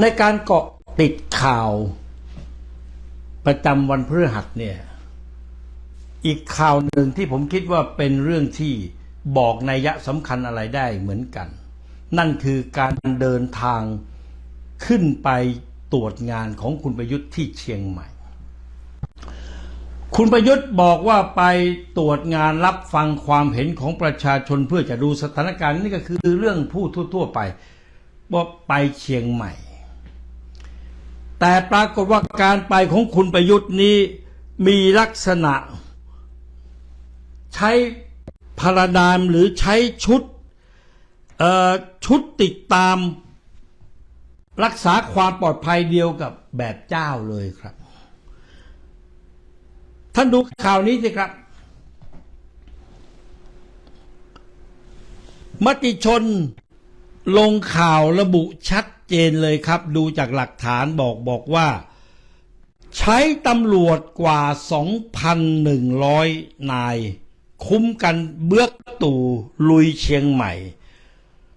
ในการเกาะติดข่าว ประจำวันพฤหัสเนี่ย อีกข่าวหนึ่งที่ผมคิดว่าเป็นเรื่องที่บอกนัยยะสำคัญอะไรได้เหมือนกัน นั่นคือการเดินทางขึ้นไปตรวจงานของคุณประยุทธ์ที่เชียงใหม่ คุณประยุทธ์บอกว่าไปตรวจงานรับฟังความเห็นของประชาชนเพื่อจะดูสถานการณ์นี่ก็คือเรื่องพูดทั่ว ๆ ไปว่าไปเชียงใหม่ แต่ปรากฏว่าการไปของคุณประยุทธ์นี้มีลักษณะ ใช้พาราดามหรือใช้ชุดชุดติดตาม รักษาความปลอดภัยเดียวกับแบบเจ้าเลยครับ ท่านดูข่าวนี้สิครับ มติชนลงข่าวระบุชัด เจนเลยครับ ดูจากหลักฐานบอกบอกว่า ใช้ตำรวจกว่า 2,100 นาย คุ้มกันเบื้อกตู่ลุยเชียงใหม่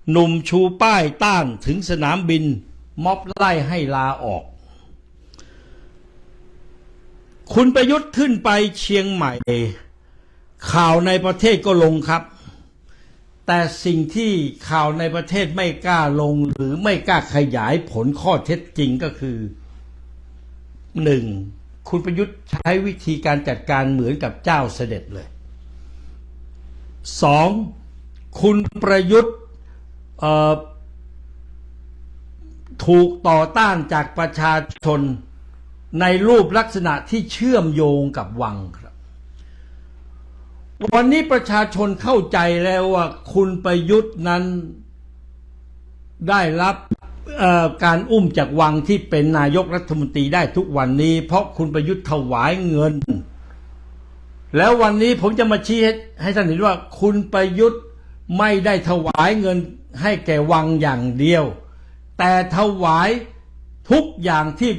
หนุ่มชูป้ายต้านถึงสนามบิน ม็อบไล่ให้ลาออก คุณประยุทธ์ขึ้นไปเชียงใหม่ ข่าวในประเทศก็ลงครับ แต่สิ่งที่ข่าวในประเทศไม่กล้าลงหรือไม่กล้าขยายผลข้อเท็จจริงก็คือหนึ่งคุณประยุทธ์ใช้วิธีการจัดการเหมือนกับเจ้าเสด็จเลยสองคุณประยุทธ์ถูกต่อต้านจากประชาชนในรูปลักษณะที่เชื่อมโยงกับวังค วันนี้ประชาชนเข้าใจแล้วว่าคุณประยุทธ์นั้นได้รับการอุ้มจากวังที่เป็นนายกรัฐมนตรีได้ทุกวันนี้ เพราะคุณประยุทธ์ถวายเงิน แล้ววันนี้ผมจะมาชี้ให้ให้ท่านเห็นว่าคุณประยุทธ์ไม่ได้ถวายเงินให้แก่วังอย่างเดียว แต่ถวายทุกอย่างที่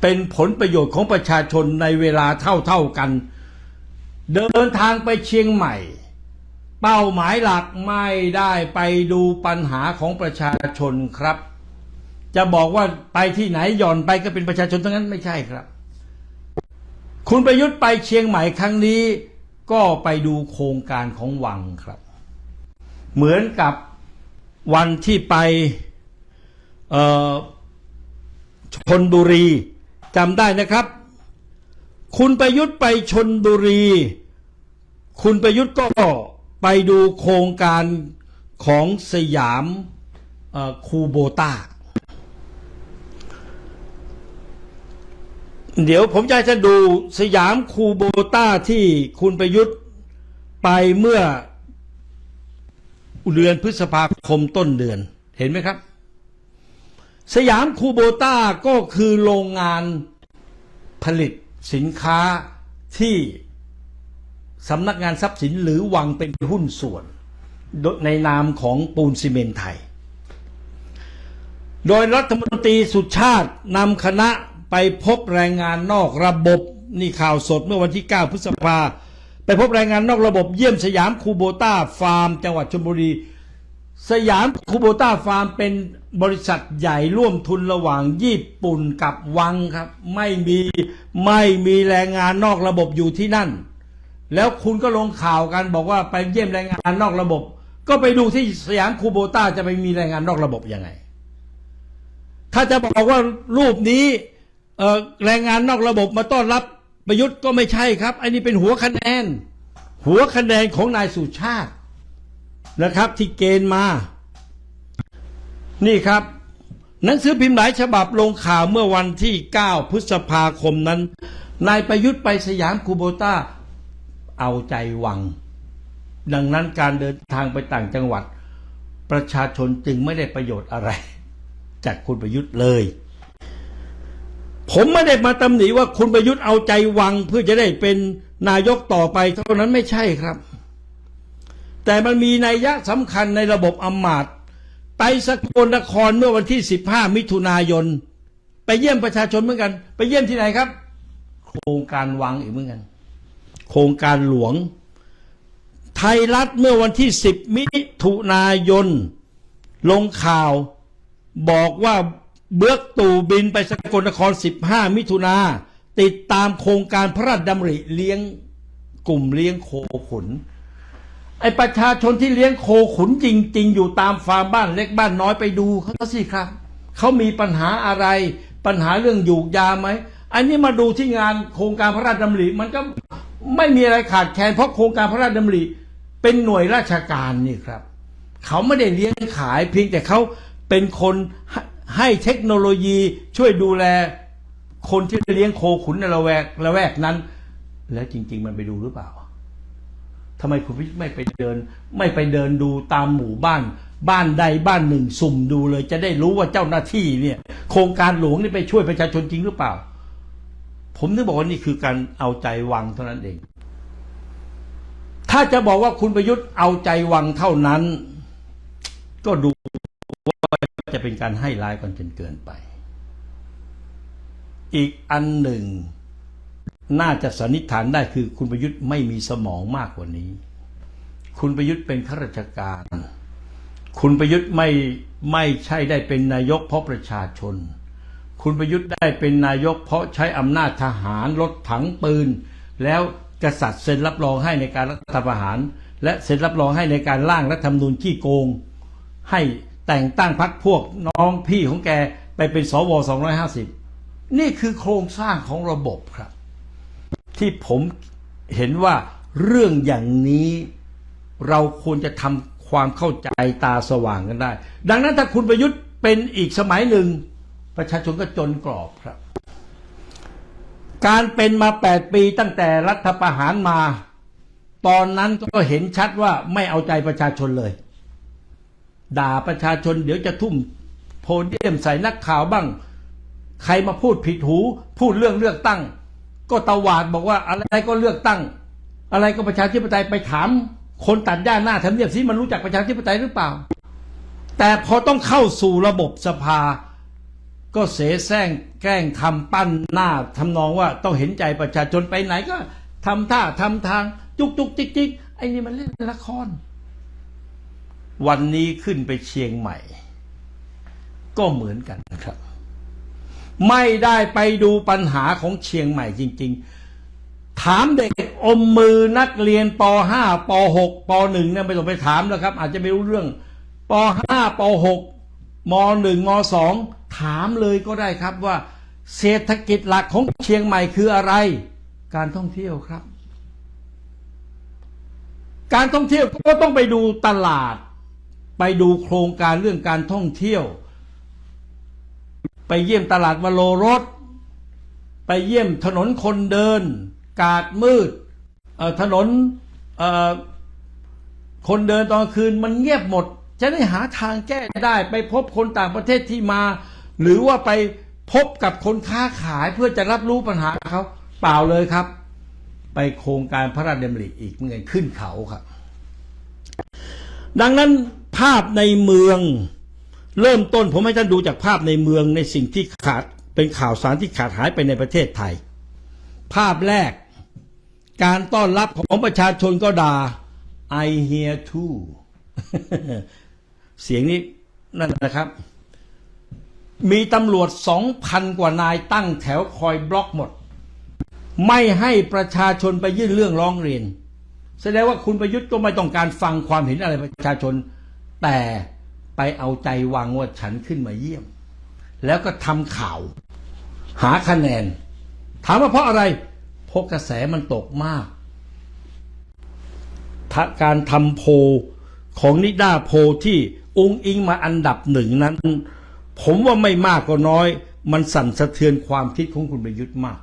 เป็นผลประโยชน์ของประชาชนในเวลาเท่าๆกัน เดินทางไปเชียงใหม่ เป้าหมายหลักไม่ได้ไปดูปัญหาของประชาชนครับ จะบอกว่าไปที่ไหนหย่อนไปก็เป็นประชาชนทั้งนั้นไม่ใช่ครับ คุณประยุทธ์ไปเชียงใหม่ครั้งนี้ ก็ไปดูโครงการของวังครับ เหมือนกับวันที่ไปชนบุรีจำได้นะครับ คุณประยุทธ์ไปชนบุรี คุณประยุทธ์ก็ไปดูโครงการของสยามคูโบตาเดี๋ยวผมจะให้ท่านดูสยามคูโบต้าที่คุณประยุทธ์ไปเมื่อเดือนพฤษภาคมต้นเดือนเห็นไหมครับ สยามคูโบต้าก็คือโรงงานผลิตสินค้าที่ สำนักงานทรัพย์สินหรือวังเป็นหุ้นส่วน ในนามของปูนซีเมนไทย โดยรัฐมนตรีสุชาตินำคณะไปพบแรงงานนอกระบบนี่ข่าวสดเมื่อวันที่ 9 พฤษภาไปพบแรงงานนอกระบบเยี่ยมสยามคูโบต้าฟาร์ม จังหวัดชลบุรี สยามคูโบต้าฟาร์มเป็นบริษัทใหญ่ร่วมทุนระหว่างญี่ปุ่นกับวังครับ ไม่มีไม่มีแรงงานนอกระบบอยู่ที่นั่น แล้วคุณก็ลงข่าวกันบอกว่าไปเยี่ยมแรงงานนอกระบบ ก็ไปดูที่สยามคูโบต้าจะไปมีแรงงานนอกระบบยังไง ถ้าจะบอกว่ารูปนี้แรงงานนอกระบบมาต้อนรับประยุทธ์ก็ไม่ใช่ครับ อันนี้เป็นหัวคะแนน หัวคะแนนของนายสุชาตินะครับ ที่เกณฑ์มา นี่ครับ หนังสือพิมพ์หลายฉบับลงข่าวเมื่อวันที่ 9 พฤษภาคมนั้น นายประยุทธ์ไปสยามคูโบต้า เอาใจวัง ดังนั้นการเดินทางไปต่างจังหวัด ประชาชนจึงไม่ได้ประโยชน์อะไร จากคุณประยุทธ์เลย ผมไม่ได้มาตำหนิว่าคุณประยุทธ์เอาใจวัง เพื่อจะได้เป็นนายกต่อไปเท่านั้นไม่ใช่ครับ แต่มันมีนัยยะสำคัญในระบบอำมาตย์ไปสกลนครเมื่อวันที่ 15 มิถุนายน ไปเยี่ยมประชาชนเหมือนกัน ไปเยี่ยมที่ไหนครับ โครงการวังอีกเหมือนกัน โครงการหลวง ไทยรัฐเมื่อวันที่ 10 มิถุนายน ลงข่าวบอกว่าเบือกตู่บินไปสกลนคร 15 มิถุนาติดตามโครงการพระราชดำริเลี้ยงกลุ่มเลี้ยงโคขุน ไอประชาชนที่เลี้ยงโคขุนจริง ๆ อยู่ตามฟาร์มบ้านเล็กบ้านน้อยไปดูเขาสิครับเขามีปัญหาอะไร ปัญหาเรื่องอยูกยาไหมอันนี้มาดูที่งานโครงการพระราชดำริมันก็ ไม่มีอะไรขาดแคลนเพราะโครงการพระราชดำริเป็นหน่วยราชการนี่ครับ เขาไม่ได้เลี้ยงขายเพียงแต่เขาเป็นคนให้ให้เทคโนโลยีช่วยดูแลคนที่เลี้ยงโคขุนในละแวกละแวกนั้น แล้วจริง ๆ มันไปดูหรือเปล่าทำไมคุณพิชไม่ไปเดิน ไม่ไปเดินดูตามหมู่บ้าน บ้านใดบ้านหนึ่งสุ่มดูเลย จะได้รู้ว่าเจ้าหน้าที่เนี่ย โครงการหลวงนี่ไปช่วยประชาชนจริงหรือเปล่า ผมถึงบอกว่านี่คือการเอาใจวังเท่านั้นเอง ถ้าจะบอกว่าคุณประยุทธ์เอาใจวังเท่านั้น ก็ดูว่าจะเป็นการให้ร้ายกันจนเกินไป อีกอันหนึ่ง น่าจะสันนิษฐานได้คือคุณประยุทธ์ไม่มีสมองมากกว่านี้ คุณประยุทธ์เป็นข้าราชการ คุณประยุทธ์ไม่ไม่ใช่ได้เป็นนายกเพราะประชาชน คุณประยุทธ์ได้เป็นนายกเพราะใช้อำนาจทหารรถถังปืน แล้วกษัตริย์เซ็นรับรองให้ในการรัฐประหาร และเซ็นรับรองให้ในการร่างรัฐธรรมนูญขี้โกง ให้แต่งตั้งพรรคพวกน้องพี่ของแกไปเป็นสว250 นี่คือโครงสร้างของระบบครับ ที่ผมเห็นว่าเรื่องอย่างนี้เราควรจะทำความเข้าใจตาสว่างกันได้ ดังนั้นถ้าคุณประยุทธ์เป็นอีกสมัยหนึ่ง ประชาชนก็จนกรอบครับ การเป็นมา 8 ปีตั้งแต่รัฐประหารมา ตอนนั้นก็เห็นชัดว่าไม่เอาใจประชาชนเลย ด่าประชาชนเดี๋ยวจะทุ่มโพเดียมใส่นักข่าวบ้าง ใครมาพูดผิดหู พูดเรื่องเลือกตั้ง ก็ตวาดบอกว่าอะไรก็เลือกตั้ง อะไรก็ประชาธิปไตยไปถาม คนตัดหญ้าหน้าทำเนียบสิมันรู้จักประชาธิปไตยหรือเปล่า แต่พอต้องเข้าสู่ระบบสภา ก็เสแสร้งแกล้งทำปั้นหน้าทำนองว่าต้องเห็นใจประชาชนไปไหนก็ทำท่าทำทางจุกจุกจิกจิกไอ้นี่มันเล่นละคร วันนี้ขึ้นไปเชียงใหม่ ก็เหมือนกันครับ ไม่ได้ไปดูปัญหาของเชียงใหม่จริง ๆ ถามเด็กอมมือนักเรียนป .5 ป .6 ป .1 เนี่ยไม่ต้องไปถามแล้วครับ อาจจะไม่รู้เรื่องป .5 ป .6 ม .1 ม .2 ถามเลยก็ได้ครับว่า เศรษฐกิจหลักของเชียงใหม่คืออะไร การท่องเที่ยวครับ การท่องเที่ยวก็ต้องไปดูตลาด ไปดูโครงการเรื่องการท่องเที่ยว ไปเยี่ยมตลาดวโรรสไปเยี่ยมถนนคนเดิน กาดมืดถนนคนเดินตอนคืนมันเงียบหมด จะได้หาทางแก้ได้ไปพบคนต่างประเทศที่มา หรือว่าไปพบกับคนค้าขายเพื่อจะรับรู้ปัญหาเขาเปล่าเลยครับ ไปโครงการพระราชดำริอีกเงินขึ้นเขาครับ ดังนั้นภาพในเมืองเริ่มต้นผมให้ท่านดูจากภาพในเมืองในสิ่งที่ขาดเป็นข่าวสารที่ขาดหายไปในประเทศไทย ภาพแรก การต้อนรับของประชาชนก็ด่า I hear too เสียงนี้นั่นนะครับ มีตำรวจสองพันกว่านายตั้งแถวคอยบล็อกหมด ไม่ให้ประชาชนไปยื่นเรื่องร้องเรียน แสดงว่าคุณประยุทธ์ก็ไม่ต้องการฟังความเห็นอะไรประชาชน แต่ไปเอาใจวางว่าฉันขึ้นมาเยี่ยม แล้วก็ทำข่าว หาคะแนน ถามว่าเพราะอะไรเพราะกระแสมันตกมากาการทำโพลของนิด้าโพลที่ องอิงมาอันดับหนึ่งนั้น ผมว่าไม่มากก็น้อย มันสั่นสะเทือนความคิดของคุณประยุทธ์มาก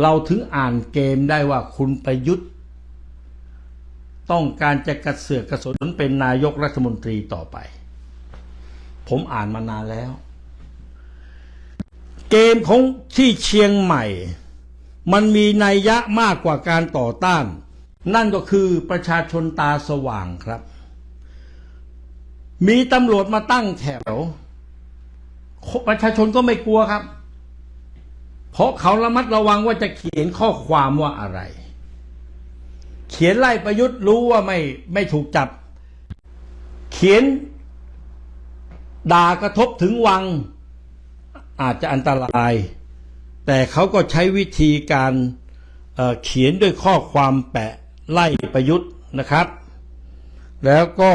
เราถึงอ่านเกมได้ว่าคุณประยุทธ์ ต้องการจะกระเสือกกระสนเป็นนายกรัฐมนตรีต่อไป ผมอ่านมานานแล้ว เกมของที่เชียงใหม่ มันมีนัยยะมากกว่าการต่อต้าน นั่นก็คือประชาชนตาสว่างครับ มีตำรวจมาตั้งแถว ประชาชนก็ไม่กลัวครับ เพราะเขาระมัดระวังว่าจะเขียนข้อความว่าอะไร เขียนไล่ประยุทธ์รู้ว่าไม่ไม่ถูกจับ เขียนด่ากระทบถึงวัง อาจจะอันตราย แต่เขาก็ใช้วิธีการเเขียนด้วยข้อความแปะไล่ประยุทธ์นะครับ แล้วก็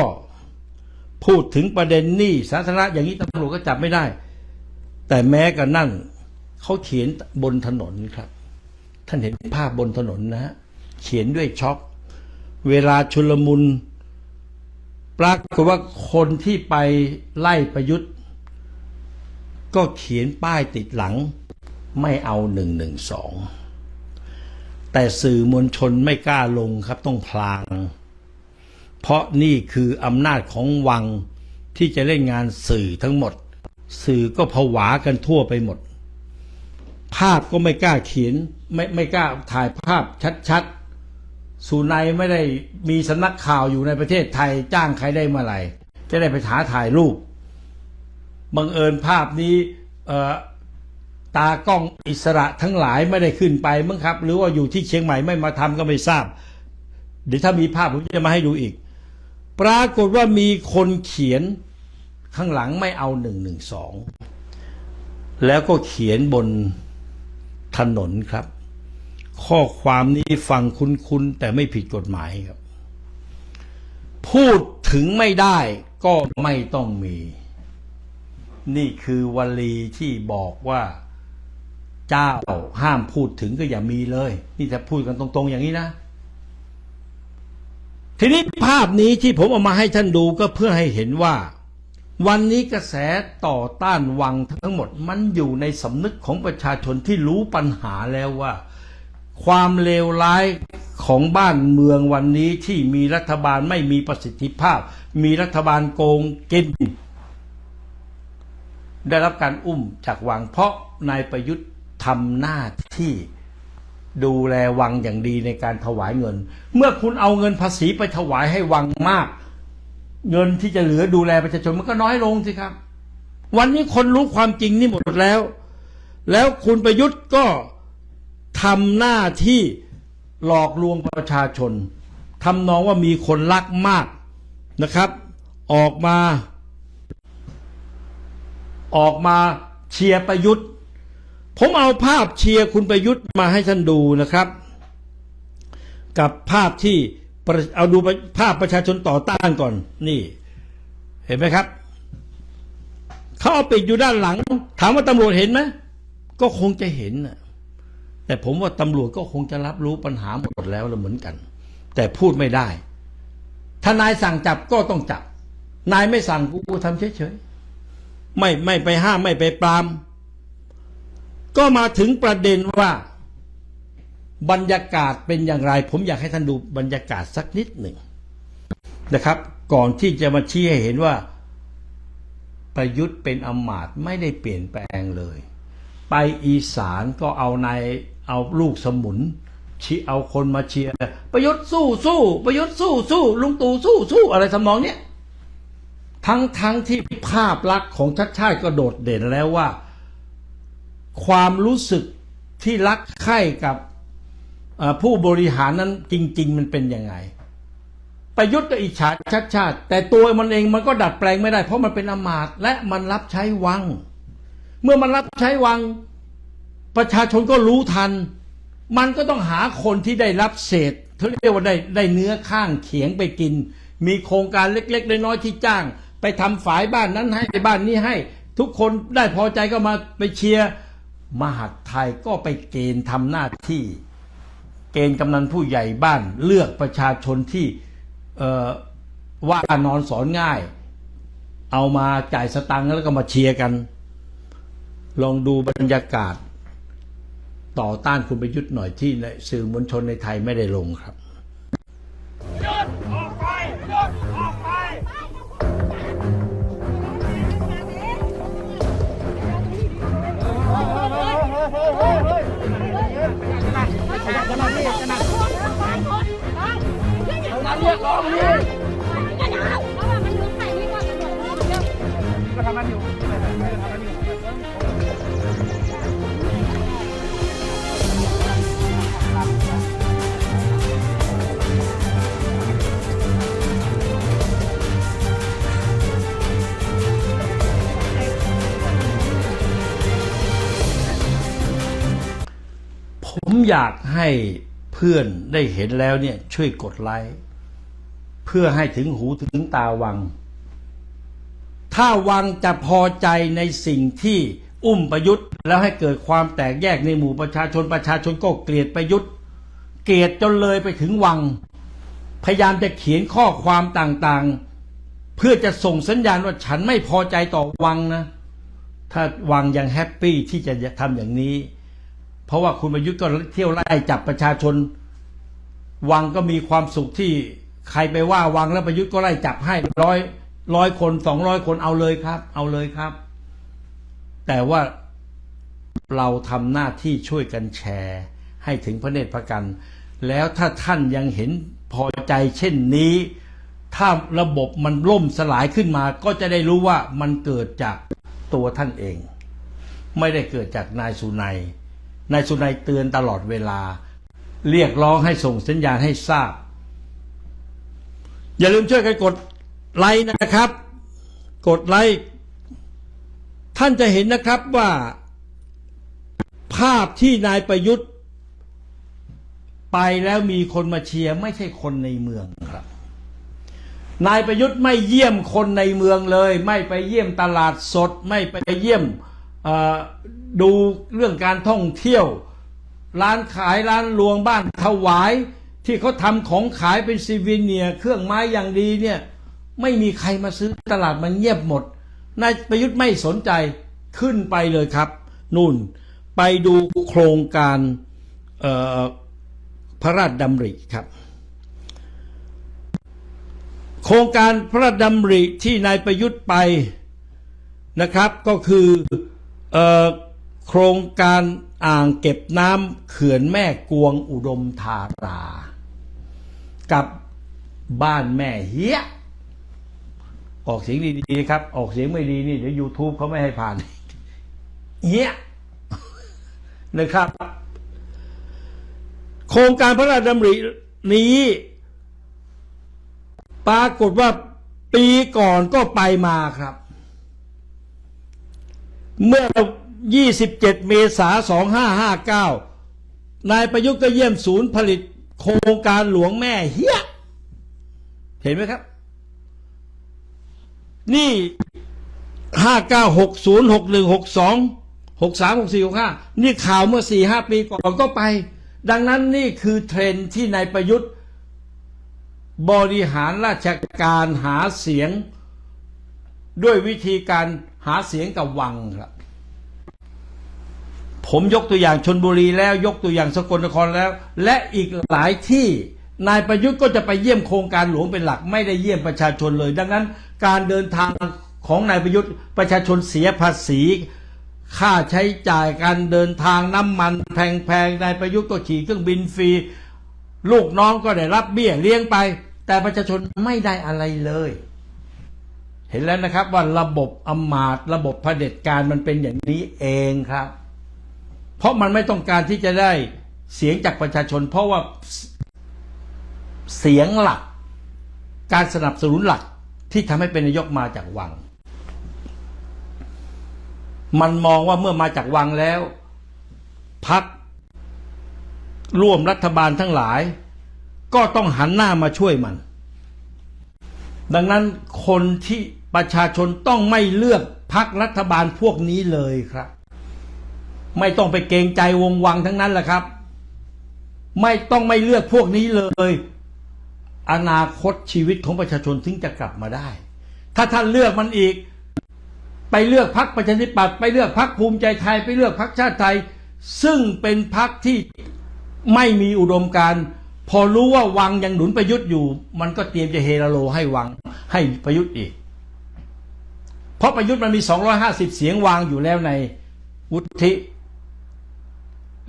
พูดถึงประเด็นหนี้สาธารณะอย่างนี้ตำรวจก็จับไม่ได้ แต่แม้กันนั่นเขาเขียนบนถนนครับ ท่านเห็นภาพบนถนนนะฮะเขียนด้วยช็อกเวลาชุลมุนปรากฏว่าคนที่ไปไล่ประยุทธ์ ก็เขียนป้ายติดหลัง ไม่เอาหนึ่งหนึ่งสองแต่สื่อมวลชนไม่กล้าลงครับต้องพลาง เพราะนี่คืออำนาจของวังที่จะเล่นงานสื่อทั้งหมด สื่อก็ผวากันทั่วไปหมด ภาพก็ไม่กล้าเขียนไม่ไม่กล้าถ่ายภาพชัดๆสุนัยไม่ได้มีสำนักข่าวอยู่ในประเทศไทยจ้างใครได้เมื่อไหร่ จะได้ไปหาถ่ายรูปบังเอิญภาพนี้เอ่อตากล้องอิสระทั้งหลายไม่ได้ขึ้นไปมั้งครับ หรือว่าอยู่ที่เชียงใหม่ไม่มาทำก็ไม่ทราบ เดี๋ยวถ้ามีภาพผมจะมาให้ดูอีก ปรากฏว่ามีคนเขียนข้างหลังไม่เอาหนึ่งหนึ่งสองแล้วก็เขียนบนถนนครับ ข้อความนี้ฟังคุ้นๆ แต่ไม่ผิดกฎหมายครับ พูดถึงไม่ได้ก็ไม่ต้องมี นี่คือวลีที่บอกว่า เจ้าห้ามพูดถึงก็อย่ามีเลย นี่จะพูดกันตรงๆอย่างนี้นะ ทีนี้ภาพนี้ที่ผมเอามาให้ท่านดูก็เพื่อให้เห็นว่า วันนี้กระแสต่อต้านวังทั้งหมดมันอยู่ในสำนึกของประชาชนที่รู้ปัญหาแล้วว่า ความเลวร้ายของบ้านเมืองวันนี้ที่มีรัฐบาลไม่มีประสิทธิภาพ มีรัฐบาลโกงกิน ได้รับการอุ้มจากวังเพราะนายประยุทธ์ทำหน้าที่ ดูแลวังอย่างดีในการถวายเงิน เมื่อคุณเอาเงินภาษีไปถวายให้วังมาก เงินที่จะเหลือดูแลประชาชนมันก็น้อยลงสิครับ วันนี้คนรู้ความจริงนี่หมดแล้ว แล้วคุณประยุทธ์ก็ทำหน้าที่หลอกลวงประชาชนทำนองว่ามีคนรักมากนะครับ ออกมา ออกมาเชียร์ประยุทธ์ ผมเอาภาพเชียร์คุณประยุทธ์มาให้ท่านดูนะครับ กับภาพที่เอาดูภาพประชาชนต่อต้านก่อนนี่ เห็นไหมครับเขาเอาปิดอยู่ด้านหลัง ถามว่าตำรวจเห็นไหมก็คงจะเห็นนะแต่ผมว่าตำรวจก็คงจะรับรู้ปัญหาหมดแล้วล้วเหมือนกัน แต่พูดไม่ได้ ถ้านายสั่งจับก็ต้องจับ นายไม่สั่งกูกูทำเฉยๆไม่ไม่ไปห้ามไม่ไปปราม ก็มาถึงประเด็นว่า บรรยากาศเป็นอย่างไร ผมอยากให้ท่านดูบรรยากาศสักนิดหนึ่งนะครับ ก่อนที่จะมาชี้ให้เห็นว่า ประยุทธ์เป็นอมาตไม่ได้เปลี่ยนแปลงเลย ไปอีสานก็เอานายเอาลูกสมุนชีเอาคนมาเชียร์ประยุทธ์สู้สู้ประยุทธ์สู้สู้ลุงตู่สู้สู้อะไรทำนองเนี้ยทั้งทั้งที่ภาพลักษณ์ของชัดชาติก็โดดเด่นแล้วว่า ความรู้สึกที่รักใคร่กับผู้บริหารนั้นจริง ๆ มันเป็นยังไง ประยุทธ์ก็อิจฉาชัดชาติ แต่ตัวมันเองมันก็ดัดแปลงไม่ได้ เพราะมันเป็นอมาตย์และมันรับใช้วัง เมื่อมันรับใช้วัง ประชาชนก็รู้ทัน มันก็ต้องหาคนที่ได้รับเศษเขาเรียกว่าได้ได้เนื้อข้างเขียงไปกิน มีโครงการเล็ก ๆ น้อยๆที่จ้าง ไปทำฝายบ้านนั้นให้บ้านนี้ให้ ทุกคนได้พอใจก็มาไปเชียร์ มหาดไทยก็ไปเกณฑ์ทำหน้าที่ เกณฑ์กำนันผู้ใหญ่บ้านเลือกประชาชนที่ว่านอนสอนง่าย เอามาจ่ายสตังค์แล้วก็มาเชียร์กัน ลองดูบรรยากาศ ต่อต้านคุณประยุทธ์หน่อยที่สื่อมวลชนในไทยไม่ได้ลงครับยุดออกไปหยุด อยากให้เพื่อนได้เห็นแล้วเนี่ยช่วยกดไลค์เพื่อให้ถึงหูถึงตาวัง ถ้าวังจะพอใจในสิ่งที่อุ้มประยุทธ์ แล้วให้เกิดความแตกแยกในหมู่ประชาชนประชาชนก็เกลียดประยุทธ์ เกลียดจนเลยไปถึงวัง พยายามจะเขียนข้อความต่างๆ เพื่อจะส่งสัญญาณว่าฉันไม่พอใจต่อวังนะ ถ้าวังยังแฮปปี้ที่จะทำอย่างนี้ เพราะว่าคุณประยุทธ์ก็เที่ยวไล่จับประชาชน วังก็มีความสุขที่ใครไปว่าวังแล้วประยุทธ์ก็ไล่จับให้ร้อยร้อยคนสองร้อยคนเอาเลยครับ เอาเลยครับ แต่ว่าเราทำหน้าที่ช่วยกันแชร์ ให้ถึงพระเนตรพระกัน แล้วถ้าท่านยังเห็นพอใจเช่นนี้ ถ้าระบบมันล่มสลายขึ้นมา ก็จะได้รู้ว่ามันเกิดจากตัวท่านเอง ไม่ได้เกิดจากนายสุนัย นายสุนัยเตือนตลอดเวลา เรียกร้องให้ส่งสัญญาณให้ทราบ อย่าลืมช่วยกันกดไลค์นะครับ กดไลค์ท่านจะเห็นนะครับว่า ภาพที่นายประยุทธ์ ไปแล้วมีคนมาเชียร์ไม่ใช่คนในเมืองครับ นายประยุทธ์ไม่เยี่ยมคนในเมืองเลย ไม่ไปเยี่ยมตลาดสด ไม่ไปเยี่ยม ดูเรื่องการท่องเที่ยว ร้านขายร้านรวงบ้านถวาย ที่เขาทำของขายเป็นซีวิเนียเครื่องไม้อย่างดีเนี่ยไม่มีใครมาซื้อตลาดมันเงียบหมดนายประยุทธ์ไม่สนใจขึ้นไปเลยครับ นู่นไปดูโครงการพระราชดำริครับ โครงการพระราชดำริที่นายประยุทธ์ไปนะครับ ก็คือ โครงการอ่างเก็บน้ำเขื่อนแม่กวงอุดมธารา กับบ้านแม่เฮียออกเสียงดีๆครับ ออกเสียงไม่ดีนี่เดี๋ยว YouTube เขาไม่ให้ผ่านเฮียนะครับ โครงการพระราชดำรินี้ ปรากฏว่าปีก่อนก็ไปมาครับ เมื่อ 27 เมษายน 2559 นายประยุทธ์ก็เยี่ยมศูนย์ผลิตโครงการหลวงแม่เฮียเห็นไหมครับ นี่ 59606162 636465 นี่ข่าวเมื่อ 4-5 ปีก่อนก็ไป ดังนั้นนี่คือเทรนที่นายประยุทธ์ บริหารราชการหาเสียงด้วยวิธีการ หาเสียงกับวังครับ ผมยกตัวอย่างชนบุรีแล้วยกตัวอย่างสกลนครแล้ว และอีกหลายที่นายประยุทธ์ก็จะไปเยี่ยมโครงการหลวงเป็นหลักไม่ได้เยี่ยมประชาชนเลย ดังนั้น การเดินทางของนายประยุทธ์ประชาชนเสียภาษีค่าใช้จ่ายการเดินทางน้ำมันแพงๆนายประยุทธ์ก็ขี่เครื่องบินฟรี ลูกน้องก็ได้รับเบี้ยเลี้ยงไป แต่ประชาชนไม่ได้อะไรเลย ห็นแล้วนะครับว่าระบบอมาตย์ระบบเผด็จการมันเป็นอย่างนี้เองครับ เพราะมันไม่ต้องการที่จะได้เสียงจากประชาชน เพราะว่าเสียงหลัก การสนับสนุนหลักที่ทำให้เป็นนายกมาจากวัง มันมองว่าเมื่อมาจากวังแล้วพักร่วมรัฐบาลทั้งหลาย ก็ต้องหันหน้ามาช่วยมันดังนั้นคนที่ ประชาชนต้องไม่เลือกพักรัฐบาลพวกนี้เลยครับ ไม่ต้องไปเกรงใจวงวังทั้งนั้นแหละครับ ไม่ต้องไม่เลือกพวกนี้เลย อนาคตชีวิตของประชาชนถึงจะกลับมาได้ ถ้าท่านเลือกมันอีก ไปเลือกพักประชาธิปัตย์ไปเลือกพักภูมิใจไทย ไปเลือกพักชาติไทย ซึ่งเป็นพักที่ไม่มีอุดมการพอรู้ว่าวังยังหนุนประยุทธ์อยู่ มันก็เตรียมจะเฮโลให้วังให้ประยุทธ์อีก เพราะประยุทธ์มันมี 250 เสียงวางอยู่แล้วในวุฒิ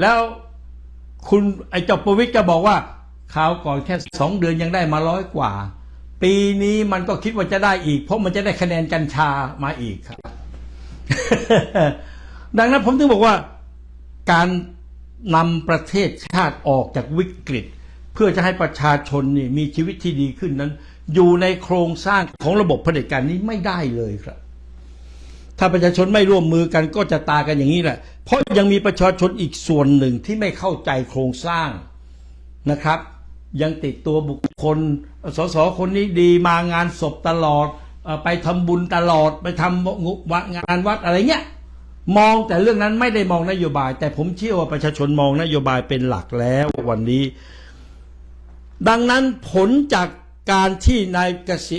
แล้วคุณไอ้เจบประวิตรก็บอกว่าข่าวก่อนแค่สองเดือนยังได้มาร้อยกว่า ปีนี้มันก็คิดว่าจะได้อีก เพราะมันจะได้คะแนนกัญชามาอีกครับ ดังนั้นผมถึงบอกว่าการนำประเทศชาติออกจากวิกฤต เพื่อจะให้ประชาชนนี่มีชีวิตที่ดีขึ้นนั้น อยู่ในโครงสร้างของระบบเผด็จการนี้ไม่ได้เลยครับ ถ้าประชาชนไม่ร่วมมือกันก็จะตายกันอย่างนี้แหละ เพราะยังมีประชาชนอีกส่วนหนึ่งที่ไม่เข้าใจโครงสร้างนะครับ ยังติดตัวบุคคลสสคนนี้ดีมางานศพตลอดไปทำบุญตลอดไปทำงานวัดอะไรเงี้ยมองแต่เรื่องนั้นไม่ได้มองนโยบาย แต่ผมเชื่อว่าประชาชนมองนโยบายเป็นหลักแล้ววันนี้ ดังนั้นผลจากการที่นายกสิ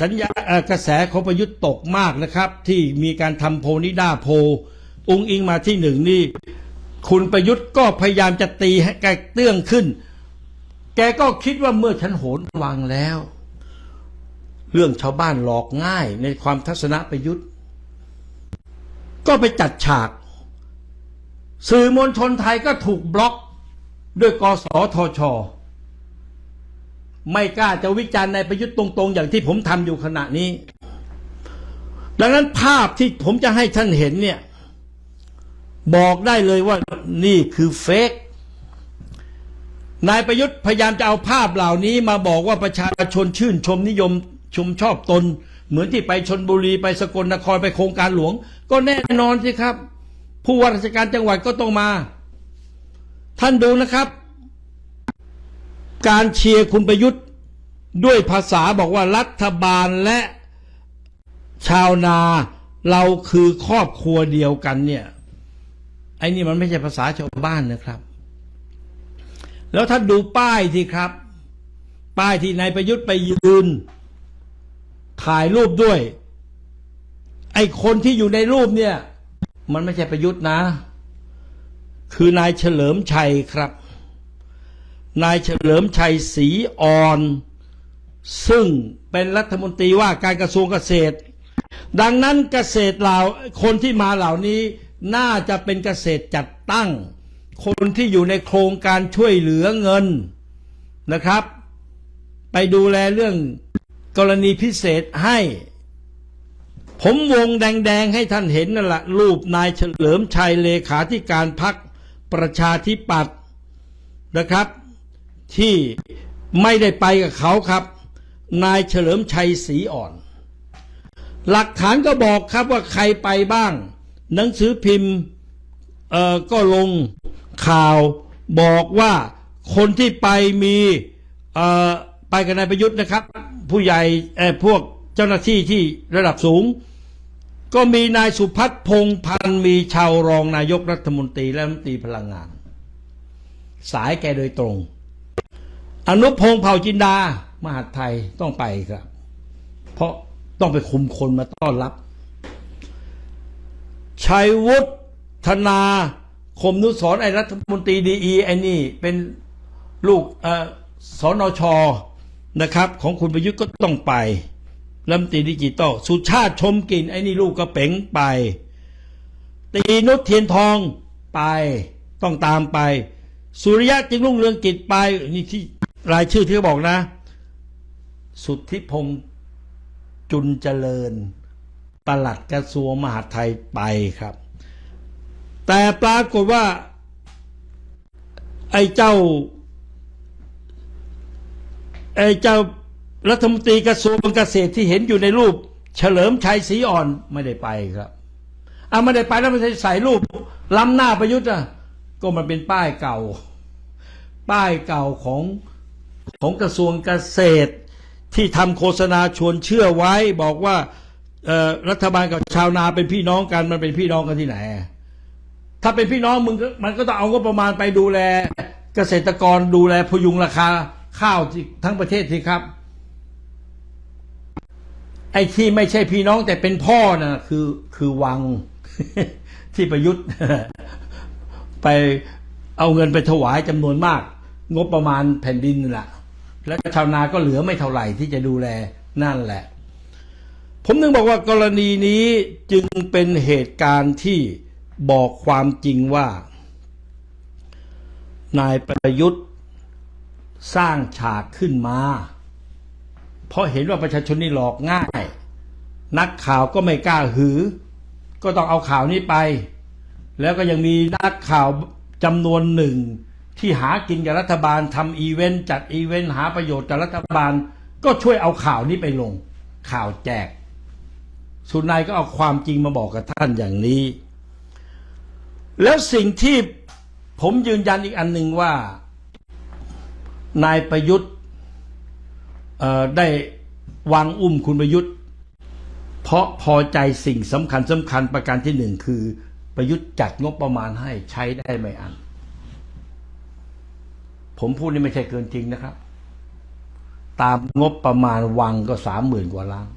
สัญญากระแสของประยุทธ์ตกมากนะครับ ที่มีการทำโพนิด้าโพลองอิงมาที่หนึ่งนี่ คุณประยุทธ์ก็พยายามจะตีให้แกเตื้องขึ้น แกก็คิดว่าเมื่อฉันโหนวางแล้ว เรื่องชาวบ้านหลอกง่ายในความทัศนะประยุทธ์ ก็ไปจัดฉาก สื่อมวลชนไทยก็ถูกบล็อกด้วยกสทช ไม่กล้าจะวิจารณ์ในประยุทธ์ตรงๆ อย่างที่ผมทำอยู่ขณะนี้ ดังนั้นภาพที่ผมจะให้ท่านเห็นเนี่ย บอกได้เลยว่านี่คือเฟกนายประยุทธ์พยายามจะเอาภาพเหล่านี้มาบอกว่าประชาชนชื่นชมนิยมชมชอบตน เหมือนที่ไปชนบุรีไปสกลนครไปโครงการหลวง ก็แน่นอนสิครับ ผู้ว่าราชการจังหวัดก็ต้องมา ท่านดูนะครับ การเชียร์คุณประยุทธ์ด้วยภาษาบอกว่ารัฐบาลและชาวนาเราคือครอบครัวเดียวกันเนี่ยไอ้นี่มันไม่ใช่ภาษาชาวบ้านนะครับ แล้วท่านดูป้ายที่ครับ ป้ายที่นายประยุทธ์ไปยืนถ่ายรูปด้วย ไอ้คนที่อยู่ในรูปเนี่ย มันไม่ใช่ประยุทธ์นะ คือนายเฉลิมชัยครับ นายเฉลิมชัยศรีอ่อน ซึ่งเป็นรัฐมนตรีว่าการกระทรวงเกษตร ดังนั้นเกษตรเหล่าคนที่มาเหล่านี้น่าจะเป็นเกษตรจัดตั้ง คนที่อยู่ในโครงการช่วยเหลือเงินนะครับ ไปดูแลเรื่องกรณีพิเศษให้ ผมวงแดงๆให้ท่านเห็นนั่นแหละรูปนายเฉลิมชัยเลขาธิการพักประชาธิปัตย์นะครับ ที่ไม่ได้ไปกับเขาครับ นายเฉลิมชัยศรีอ่อน หลักฐานก็บอกครับว่าใครไปบ้าง หนังสือพิมพ์เอ่อก็ลงข่าวบอกว่าคนที่ไปมีเอ่อไปกับนายประยุทธ์นะครับ ผู้ใหญ่เอ่อพวกเจ้าหน้าที่ที่ระดับสูง ก็มีนายสุพัฒน์พงพันธ์มีชาวรองนายกรัฐมนตรีและรัฐมนตรีพลังงาน สายแกโดยตรง อนุพงษ์เผ่าจินดา มหาดไทยต้องไปครับ เพราะต้องไปคุมคนมาต้อนรับ ชัยวุฒิธนาคมนุสรไอรัฐมนตรีดีอีไอนี่เป็นลูกเอ่อสอนชนะครับ ของคุณประยุทธ์ก็ต้องไปรัฐมนตรีดิจิตอลสุชาติชมกินไอ้นี่ลูกกระเป๋งไป ตีนุชเทียนทองไป ต้องตามไป สุริยะจึงรุ่งเรืองกิจไปนี่ที่ รายชื่อที่เขาบอกนะ สุทธิพงษ์จุนเจริญปลัดกระทรวงมหาดไทยไปครับ แต่ปรากฏว่า ไอ้เจ้า ไอ้เจ้ารัฐมนตรีกระทรวงเกษตรที่เห็นอยู่ในรูป เฉลิมชัยศรีอ่อนไม่ได้ไปครับอะไม่ได้ไปแล้วม่ใช่ใส่รูปล้ำหน้าประยุทธ์อะก็มันเป็นป้ายเก่า ป้ายเก่าของ ของกระทรวงเกษตรที่ทำโฆษณาชวนเชื่อไว้บอกว่ารัฐบาลกับชาวนาเป็นพี่น้องกันมันเป็นพี่น้องกันที่ไหน ถ้าเป็นพี่น้องมึงมันก็ต้องเอางบประมาณไปดูแล เกษตรกรดูแลพยุงราคาข้าวทั้งประเทศสิครับ ไอ้ที่ไม่ใช่พี่น้องแต่เป็นพ่อนะคือคือวังที่ประยุทธ์ ไปเอาเงินไปถวายจำนวนมาก งบประมาณแผ่นดินนั่น แล้วชาวนาก็เหลือไม่เท่าไหร่ที่จะดูแลนั่นแหละ ผมนึงบอกว่ากรณีนี้จึงเป็นเหตุการณ์ที่บอกความจริงว่า นายประยุทธ์สร้างฉากขึ้นมา เพราะเห็นว่าประชาชนนี่หลอกง่าย นักข่าวก็ไม่กล้าหือ ก็ต้องเอาข่าวนี้ไป แล้วก็ยังมีนักข่าวจำนวนหนึ่ง ที่หากินกับรัฐบาลทำอีเวนต์จัดอีเวนต์หาประโยชน์จากรัฐบาล ก็ช่วยเอาข่าวนี้ไปลง ข่าวแจก สุนัยก็เอาความจริงมาบอกกับท่านอย่างนี้ แล้วสิ่งที่ผมยืนยันอีกอันหนึ่งว่า นายประยุทธ์ได้วางอุ้มคุณประยุทธ์ เพราะพอใจสิ่งสำคัญสำคัญประการที่หนึ่งคือ ประยุทธ์จัดงบประมาณให้ใช้ได้ไม่อัน ผมพูดนี่ไม่ใช่เกินจริงนะครับ ตามงบประมาณวังก็สามหมื่นกว่าล้าน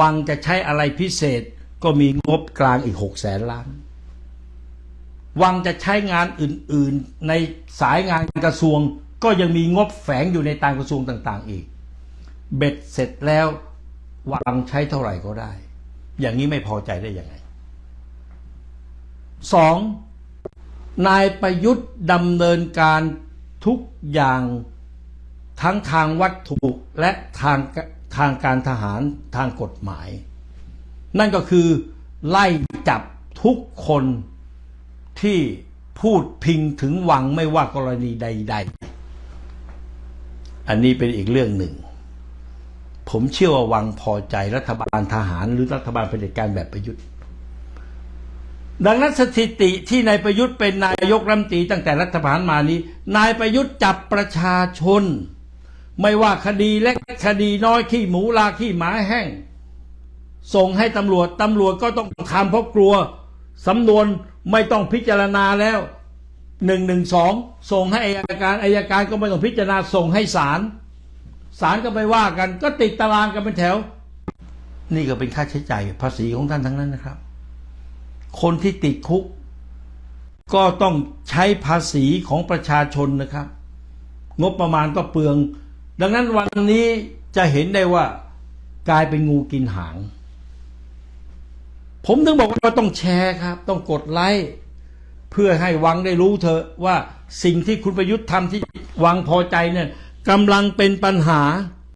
วังจะใช้อะไรพิเศษก็มีงบกลางอีกหกแสนล้าน วังจะใช้งานอื่นๆ ในสายงานกระทรวง ก็ยังมีงบแฝงอยู่ในตามกระทรวงต่างๆ อีก เบ็ดเสร็จแล้ววังใช้เท่าไหร่ก็ได้ อย่างนี้ไม่พอใจได้ยังไงสอง นายประยุทธ์ดำเนินการทุกอย่างทั้งทางวัตถุและทางทางการทหารทางกฎหมาย นั่นก็คือไล่จับทุกคนที่พูดพิงถึงวังไม่ว่ากรณีใด ๆ อันนี้เป็นอีกเรื่องหนึ่ง ผมเชื่อว่าวังพอใจรัฐบาลทหารหรือรัฐบาลเผด็จการแบบประยุทธ์ ดังนั้นสถิติที่นายประยุทธ์เป็นนายกรัฐมนตรีตั้งแต่รัฐประหารมานี้ นายประยุทธ์จับประชาชน ไม่ว่าคดีเล็กคดีน้อยขี้หมูลาขี้หมาแห้ง ส่งให้ตำรวจตำรวจก็ต้องทำเพราะกลัวสำนวนไม่ต้องพิจารณาแล้วหนึ่งหนึ่งสองส่งให้อายการอายการก็ไม่ต้องพิจารณาส่งให้ศาลศาลก็ไปว่ากัน ก็ติดตารางกันเป็นแถว นี่ก็เป็นค่าใช้จ่ายภาษีของท่านทั้งนั้นนะครับ คนที่ติดคุก ก็ต้องใช้ภาษีของประชาชนนะครับ งบประมาณก็เปลือง ดังนั้นวันนี้จะเห็นได้ว่ากลายเป็นงูกินหาง ผมถึงบอกว่าต้องแชร์ครับ ต้องกดไลค์เพื่อให้วังได้รู้เถอะว่าสิ่งที่คุณประยุทธ์ทำที่วังพอใจเนี่ยกำลังเป็นปัญหา